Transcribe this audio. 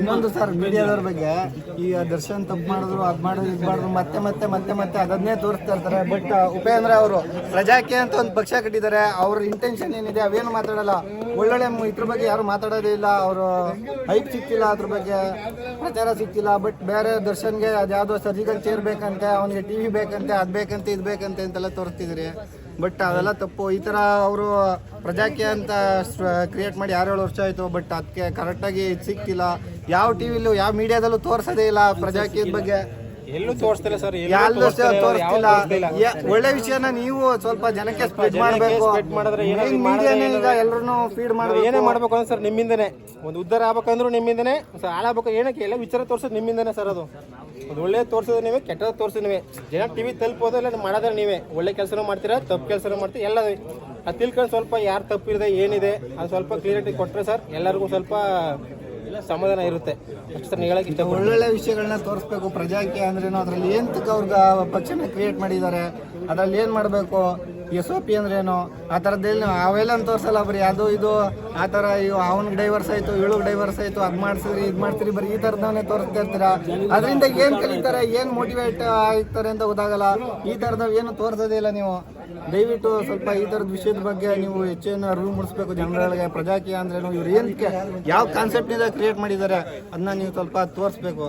ಇನ್ನೊಂದು ಸರ್ ಮೀಡಿಯಾದವ್ರ ಬಗ್ಗೆ ಈಗ ದರ್ಶನ್ ತಪ್ಪು ಮಾಡಿದ್ರು, ಅದ್ ಮಾಡಿದ್ರು, ಇದು ಮಾಡಿದ್ರು, ಮತ್ತೆ ಮತ್ತೆ ಮತ್ತೆ ಮತ್ತೆ ಅದನ್ನೇ ತೋರಿಸ್ತಾ ಇರ್ತಾರೆ. ಬಟ್ ಉಪೇಂದ್ರ ಅವರು ಪ್ರಜಾಕ್ಕೆ ಅಂತ ಒಂದು ಪಕ್ಷ ಕಟ್ಟಿದ್ದಾರೆ, ಅವ್ರ ಇಂಟೆನ್ಷನ್ ಏನಿದೆ ಅವೇನು ಮಾತಾಡಲ್ಲ. ಒಳ್ಳೊಳ್ಳೆ ಇದ್ರ ಬಗ್ಗೆ ಯಾರು ಮಾತಾಡೋದೇ ಇಲ್ಲ, ಅವರು ಹೈಪ್ ಸಿಕ್ತಿಲ್ಲ ಅದ್ರ ಬಗ್ಗೆ, ಪ್ರಚಾರ ಸಿಕ್ತಿಲ್ಲ ಬಟ್ ಬೇರೆ ದರ್ಶನ್ಗೆ ಅದ್ಯಾವುದೋ ಸರ್ಜಿಕಲ್ ಚೇರ್ ಬೇಕಂತೆ, ಅವನಿಗೆ ಟಿ ವಿ ಬೇಕಂತೆ, ಅದು ಬೇಕಂತೆ, ಇದು ಬೇಕಂತೆ ಅಂತೆಲ್ಲ ತೋರಿಸ್ತಿದ್ರಿ. ಬಟ್ ಅವೆಲ್ಲ ತಪ್ಪು. ಈ ಥರ ಅವರು ಪ್ರಜಾಕ್ಕೆ ಅಂತ ಕ್ರಿಯೇಟ್ ಮಾಡಿ ಆರೇಳು ವರ್ಷ ಆಯಿತು ಬಟ್ ಅದಕ್ಕೆ ಕರೆಕ್ಟಾಗಿ ಸಿಕ್ತಿಲ್ಲ ಯಾವ ಟಿ ವಿಲೂ ಯಾವ ಮೀಡಿಯಾದಲ್ಲೂ ತೋರಿಸೋದೇ ಇಲ್ಲ ಪ್ರಜಾಕೀಯ ಬಗ್ಗೆ. ಎಲ್ಲೂ ತೋರಿಸ್ತಿಲ್ಲ ಸರ್ ಎಲ್ಲೂ ತೋರಿಸ್ತಿಲ್ಲ ಒಳ್ಳೆ ವಿಷಯನ ನೀವು ಸ್ವಲ್ಪ ಜನಕ್ಕೆ ಸ್ಪ್ರೆಡ್ ಮಾಡಬೇಕು. ಸ್ಪ್ರೆಡ್ ಮಾಡಿದ್ರೆ ಏನಾದ್ರು ಮೀಡಿಯಾನೇ ಈಗ ಎಲ್ಲರೂ ಫೀಡ್ ಮಾಡಬೇಕು. ಏನೇ ಮಾಡ್ಬೇಕು ಅಂದ್ರೆ ಸರ್ ನಿಮ್ಮಿಂದನೇ. ಒಂದು ಉದ್ಧಾರ ಆಗ್ಬೇಕಂದ್ರೂ ನಿಮ್ಮಿಂದನೇ. ಸರ್ ಹಾಳಾಗ್ಬೇಕು ಏನಕ್ಕೆ? ಎಲ್ಲ ವಿಚಾರ ತೋರ್ಸೋದು ನಿಮ್ಮಿಂದನೇ ಸರ್ ಅದು. ಒಂದು ಒಳ್ಳೆ ತೋರಿಸೋದು ನೀವೇ ಕೆಟ್ಟದ ತೋರಿಸೋದು ನೀವೇ. ಜನ ಟಿವಿ ತಲುಪೋದು ಇಲ್ಲ ಮಾಡೋದ್ರೆ ನೀವೇ. ಒಳ್ಳೆ ಕೆಲಸನೂ ಮಾಡ್ತೀರಾ ತಪ್ಪು ಕೆಲಸನೂ ಮಾಡ್ತೀರಾ ಎಲ್ಲ ಅದು ತಿಳ್ಕೊಂಡು ಸ್ವಲ್ಪ ಯಾರು ತಪ್ಪಿರದೆ ಏನಿದೆ ಅದು ಸ್ವಲ್ಪ ಕ್ಲಿಯರಿಟಿ ಕೊಟ್ಟರೆ ಸರ್ ಎಲ್ಲರಿಗೂ ಸ್ವಲ್ಪ ಸಮಾಧಾನ ಇರುತ್ತೆ. ಹೇಳಕ್ಕೆ ಒಳ್ಳೊಳ್ಳೆ ವಿಷಯಗಳನ್ನ ತೋರಿಸ್ಬೇಕು. ಪ್ರಜಾಕ್ಕೆ ಅಂದ್ರೇನು ಅದ್ರಲ್ಲಿ ಏನ್ ಅವ್ರಿಗೆ ಪಕ್ಷನ ಕ್ರಿಯೇಟ್ ಮಾಡಿದ್ದಾರೆ? ಅದ್ರಲ್ಲಿ ಏನು ಮಾಡಬೇಕು? ಎಸ್ ಒ ಪಿ ಅಂದ್ರೇನು? ಆ ಥರದ್ದೇನು ಅವೆಲ್ಲ ತೋರಿಸಲ್ಲ ಬರೀ, ಅದು ಇದು, ಆ ಥರ ಇವು ಅವ್ನಿಗೆ ಡೈವರ್ಸ್ ಆಯಿತು, ಇವಳಿಗೆ ಡೈವರ್ಸ್ ಆಯಿತು, ಅದು ಮಾಡ್ಸಿದ್ರಿ, ಇದು ಮಾಡ್ತೀರಿ ಬರೀ ಈ ಥರದವನ್ನೇ ತೋರಿಸ್ತಾ ಇರ್ತೀರಾ? ಅದರಿಂದ ಏನು ಕಲಿತಾರೆ, ಏನು ಮೋಟಿವೇಟ್ ಆಗ್ತಾರೆ ಅಂತ ಗೊತ್ತಾಗಲ್ಲ. ಈ ಥರದವ್ ಏನು ತೋರಿಸೋದೇ ಇಲ್ಲ ನೀವು. ದಯವಿಟ್ಟು ಸ್ವಲ್ಪ ಈ ಥರದ ವಿಷಯದ ಬಗ್ಗೆ ನೀವು ಹೆಚ್ಚಿನ ಅರಿವು ಮೂಡಿಸ್ಬೇಕು ಜನಗಳಿಗೆ. ಪ್ರಜಾಕೀಯ ಅಂದ್ರೇನು, ಇವ್ರು ಏನಕ್ಕೆ ಯಾವ ಕಾನ್ಸೆಪ್ಟಿಂದ ಕ್ರಿಯೇಟ್ ಮಾಡಿದ್ದಾರೆ ಅದನ್ನ ನೀವು ಸ್ವಲ್ಪ ತೋರಿಸ್ಬೇಕು.